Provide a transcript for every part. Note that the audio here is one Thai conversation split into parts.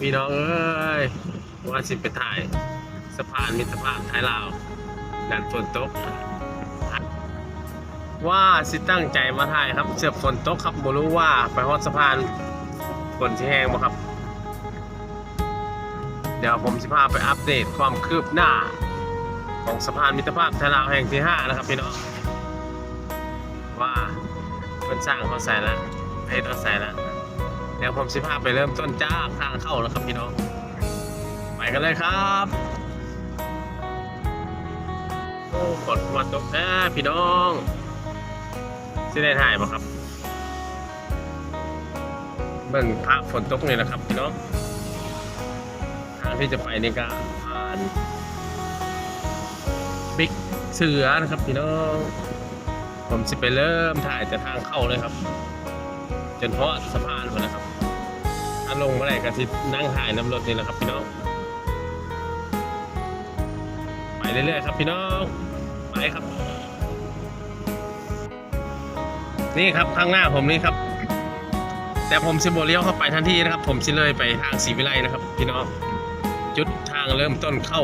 พี่น้องเอ้ยว่าสิไปถ่ายสะพานมิตรภาพไทยลาวดันฝนตก ว่าสิตั้งใจมาถ่ายครับเสือฝนตกครับบ่รู้ว่าไปฮอดสะพานฝนสิแห้งบ่ครับ เดี๋ยวผมสิพาไปอัปเดตความคืบหน้า ของสะพานมิตรภาพไทยลาวแห่งที่ 5 นะครับพี่น้องว่าเพิ่นสร้างเขาใส่ล้วเพจเขาใส่ล้ว เดี๋ยวผมสิพาไปเริ่มต้นจ้าทางเข้าแล้วครับพี่น้อง ไปกันเลยครับโอ้กดมาตกแท้พี่น้องสิได้ถ่ายบ่ครับเบิ่งพระฝนตกนี่นะครับพี่น้องทางที่จะไปนี่ก็ผ่านบิ๊กเสือนะครับพี่น้อง ผมสิไปเริ่มถ่ายแต่ทางเข้าเลยครับ จนฮอดสะพานหมดนะครับ ถ้าลงเมื่อไหร่ก็สินั่งถ่ายน้ำรถนี่แหละครับพี่น้อง ไปเรื่อยๆครับพี่น้อง ไปครับ นี่ครับข้างหน้าผมนี่ครับ แต่ผมสิบเลี้ยวเข้าไปทันทีนะครับ ผมสิเลยไปทางศรีวิไลนะครับ พี่น้อง จุดทางเริ่มต้นเข้า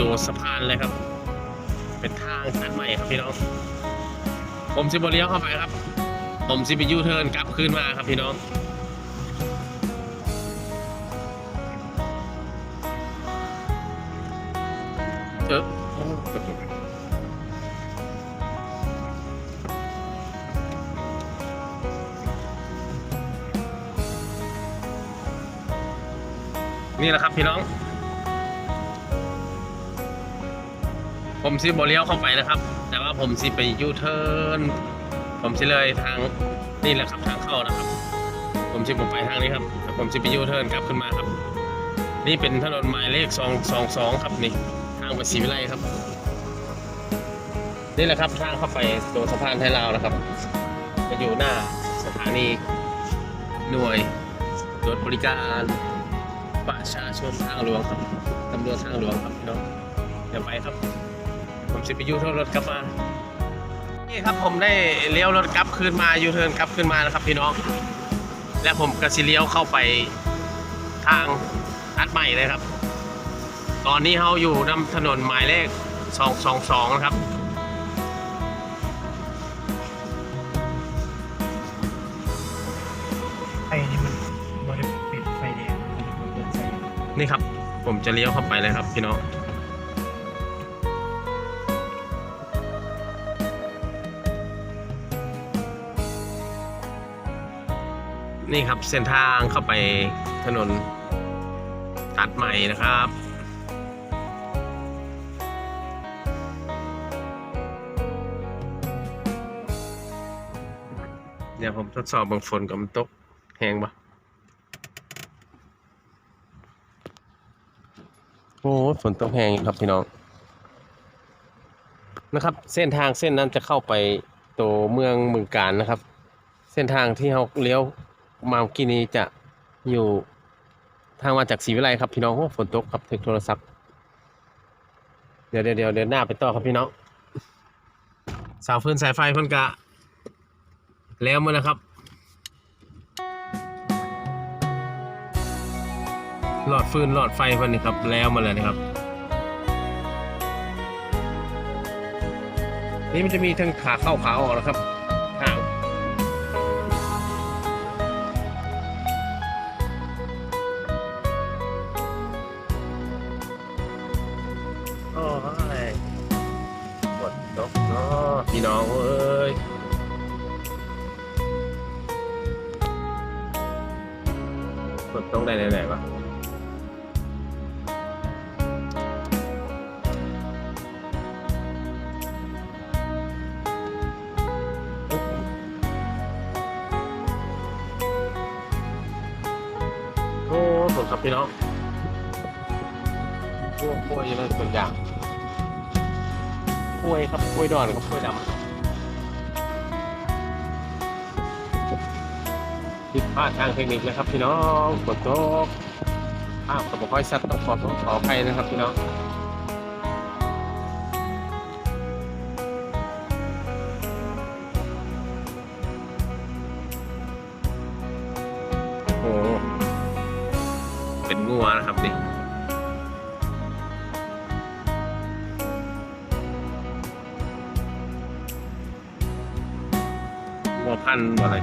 ตัวสะพานเลยครับ เป็นทางตัดใหม่ครับพี่น้อง ผมสิบเลี้ยวเข้าไปครับ ผมสิไปยูเทิร์นกลับคืนมาครับพี่น้อง นี่แหละครับพี่น้อง ผมสิบเลี้ยวเข้าไปนะครับ แต่ว่าผมสิไปยูเทิร์นผมสิเลยทางนี่แหละครับทางเข้านะครับ ผมสิผมไปทางนี้ครับ ผมสิไปยูเทิร์นกลับขึ้นมาครับ นี่เป็นถนนหมายเลขสองสองสองครับนี่ทางไปศรีวิไลครับ นี่แหละครับทางเข้าไปตัวสะพานไทยลาวนะครับ จะอยู่หน้าสถานีหน่วยรวจบริการ ประชาชนทางหลวงครับตำรวจทางหลวงครับพี่น้องเดี๋ยวไปครับ ผมสิไปยูเทิร์นรถกลับมา นี่ครับผมได้เลี้ยวรถกลับคืนมายูเทิร์นกลับคืนมานะครับพี่น้อง และผมก็สิเลี้ยวเข้าไปทางอัดใหม่เลยครับ ตอนนี้เราอยู่นำถนนหมายเลข 222 นะครับ ผมจะเลี้ยวเข้าไปเลยครับพี่น้องนี่ครับเส้นทางเข้าไปถนนตัดใหม่นะครับ เดี๋ยวผมทดสอบบางฝนกับมันตกแหงปะ โอ้ฝนตกแหงอีกครับพี่น้องนะครับ เส้นทางเส้นนั้นจะเข้าไปตัวเมืองเมืองการนะครับ เส้นทางที่เราเลี้ยวมาอกี้นี้จะอยู่ทางมาจากศรีวิไลครับพี่น้องโอ้ฝนตกครับถึงโทรศัพท์ เดี๋ยวเดี๋ยวเดี๋ยวเดินหน้าไปต่อครับพี่น้องเสาฟืนสายไฟเพิ่นกะ แล้วมานะครับ หลอดฟืนหลอดไฟเพิ่นนี่ครับ แล้วมาเลยนะครับ นี่มันจะมีทั้งขาเข้าขาออกนะครับ สดครับพี่น้องกล้วยกล้วยอะไรบางอย่างกล้วยครับกล้วยดอนกับกล้วยดำผิดพลาดทางเทคนิคนะครับพี่น้องกดโต๊ะภาพกับค่อยชัดต้องขอขออภัยนะครับพี่น้อง งัวพันธุ์อะไร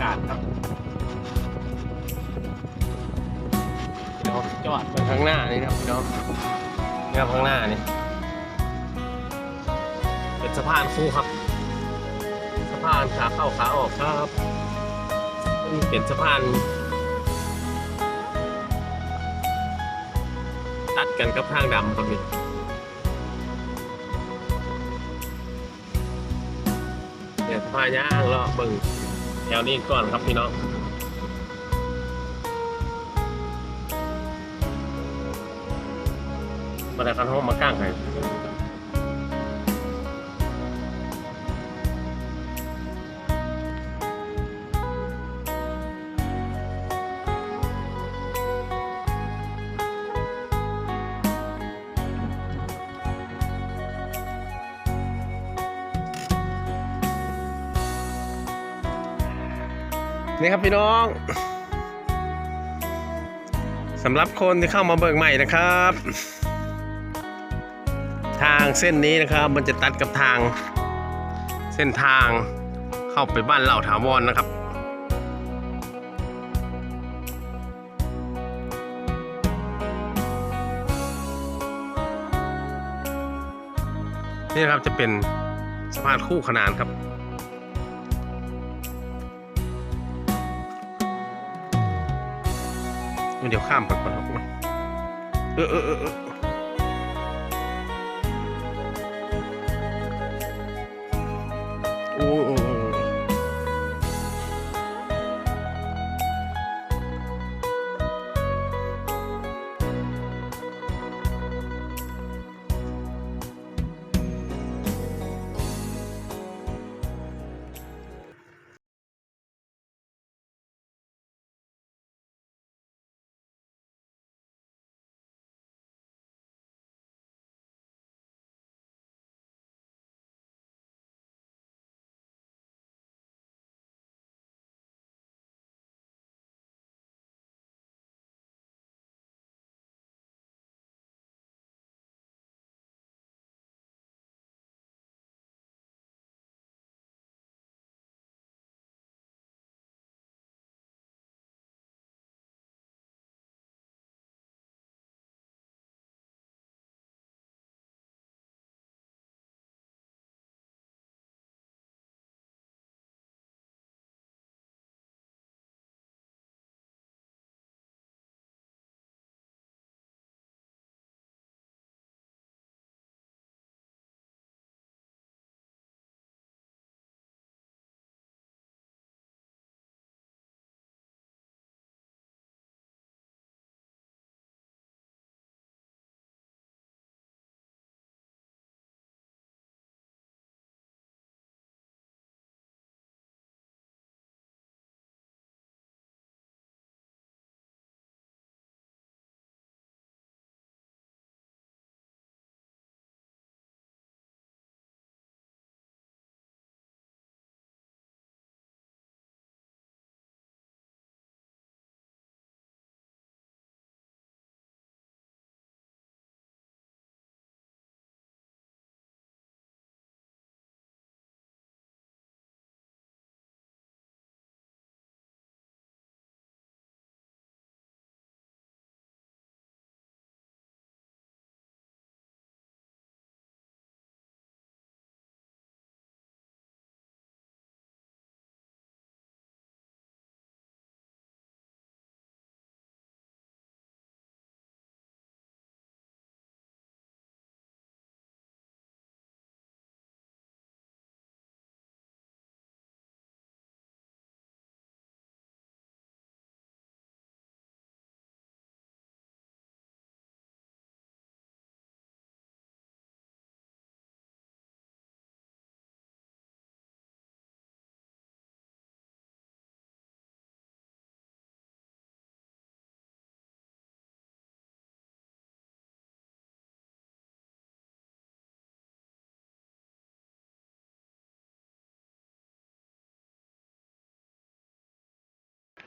กาศครับเดี๋ยวจอดไปข้างหน้านี่นะพี่น้องนี่ครับข้างหน้านี่เป็นสะพานคู่ครับ สะพานขาเข้าขาออกครับมันเป็นสะพาน ตัดกันกับทางดำครับนี่เดี๋ยพาย่างเลาะเบิ่ง แถวนี้ก่อนครับพี่น้องมาแต่คันห้องมาก้างให้ นี่ครับพี่น้องสำหรับคนที่เข้ามาเบิ่งใหม่นะครับ ทางเส้นนี้นะครับ มันจะตัดกับทางเส้นทางเข้าไปบ้านเหล่าถาวรนะครับนี่ครับจะเป็นสะพานคู่ขนานครับ เดี๋ยวข้ามไปก่อนนะเออเออเออ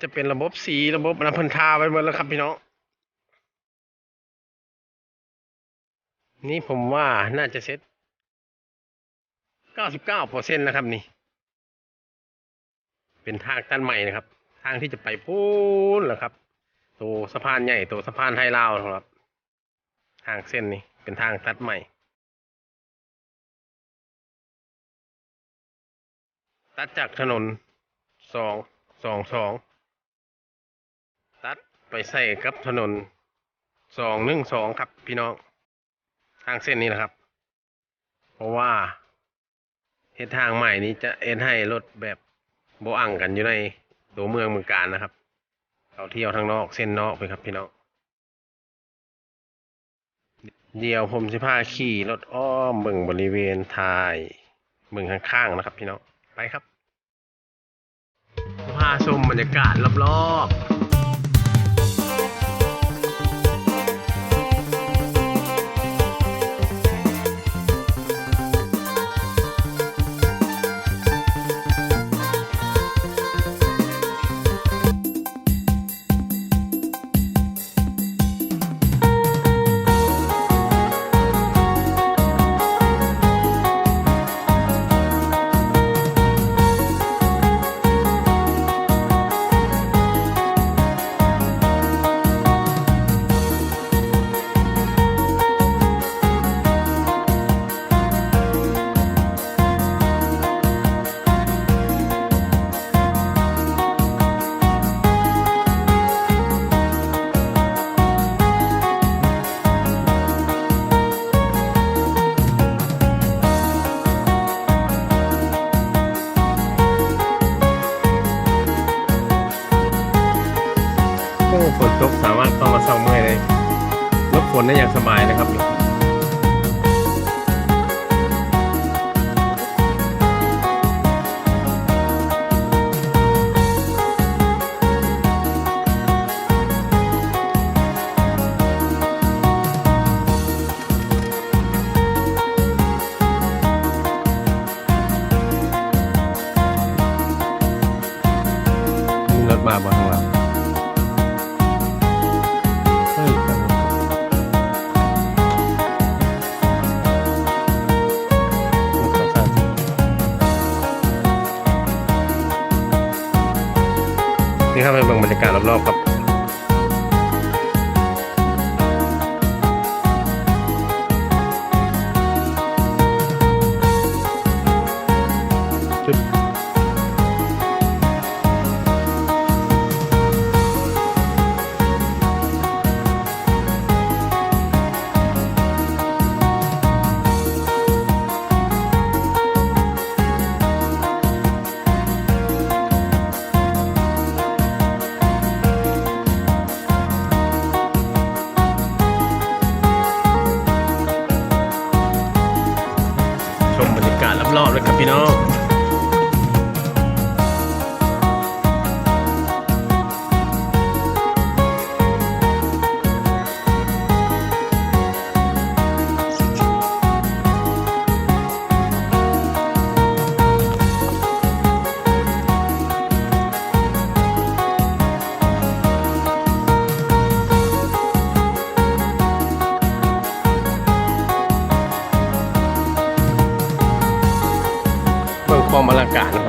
จะเป็นระบบสีระบบน้ำพันทาไว้หมดแล้วครับพี่น้อง นี่ผมว่าน่าจะเซ็ตเก้าสิบเก้าเปอร์เซ็นะครับนี่ เป็นทางตันใหม่นะครับ ทางที่จะไปพูนแหละครับ ตัวสะพานใหญ่ตัวสะพานไทยลาวนะครับ ทางเส้นนี้เป็นทางตัดใหม่ ตัดจากถนนสองสองสอง ไปใส่กับถนนสองหนึ่งสองครับพี่น้อง ทางเส้นนี้นะครับ เพราะว่าเฮ็ดทางใหม่นี้จะเอ็นให้รถแบบโบอังกันอยู่ในตัวเมืองเมืองการนะครับเขาเที่ยวทางนอกเส้นนอกไปครับพี่น้องเดี๋ยวผมจะพาขี่รถอ้อมเบิ่งบริเวณทายเบิ่งข้างๆนะครับ พี่น้องไปครับพาชมบรรยากาศรอบๆ ฝนตกสามารถเข้ามาเศร้าเมื่อยเลยลบฝนได้อย่างสบายนะครับ นี่ครับเป็นบรรยากาศรอบๆครับามอลังการ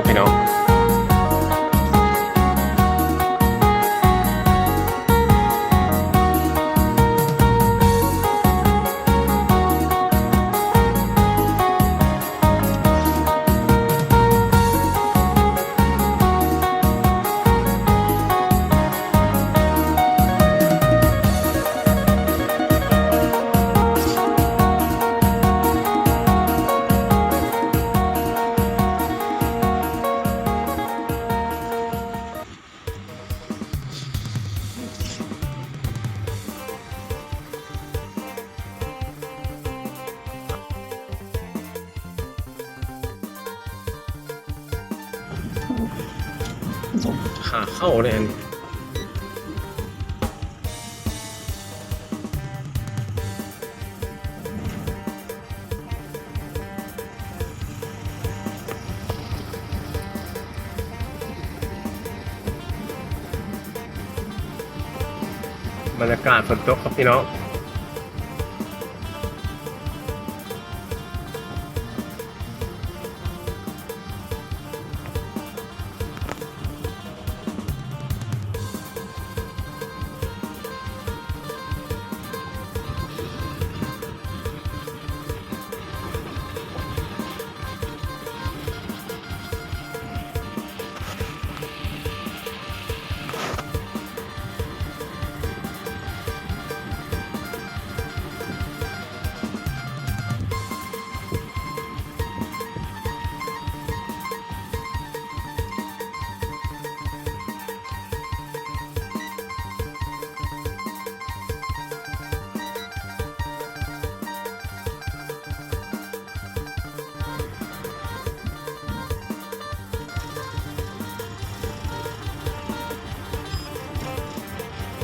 ากาศฝนตกครับพี่น้อง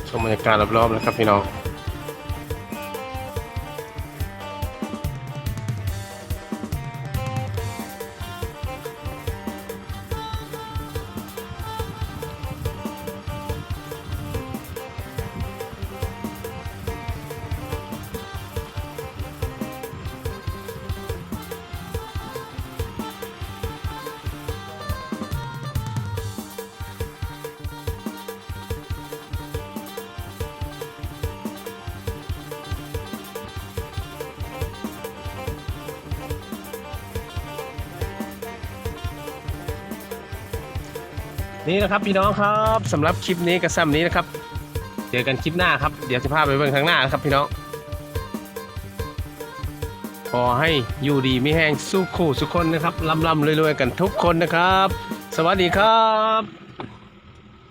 ชมบรรยากาศรอบๆนะครับพี่น้อง นี่นะครับพี่น้องครับสำหรับคลิปนี้กับซ้ำนี้นะครับ เจอกันคลิปหน้าครับ เดี๋ยวจะพาไปเบิ่งข้างหน้านะครับพี่น้องขอให้อยู่ดีไม่แห้งสู้คู่สุกคนนะครับลำลำรวยๆกันทุกคนนะครับ สวัสดีครับ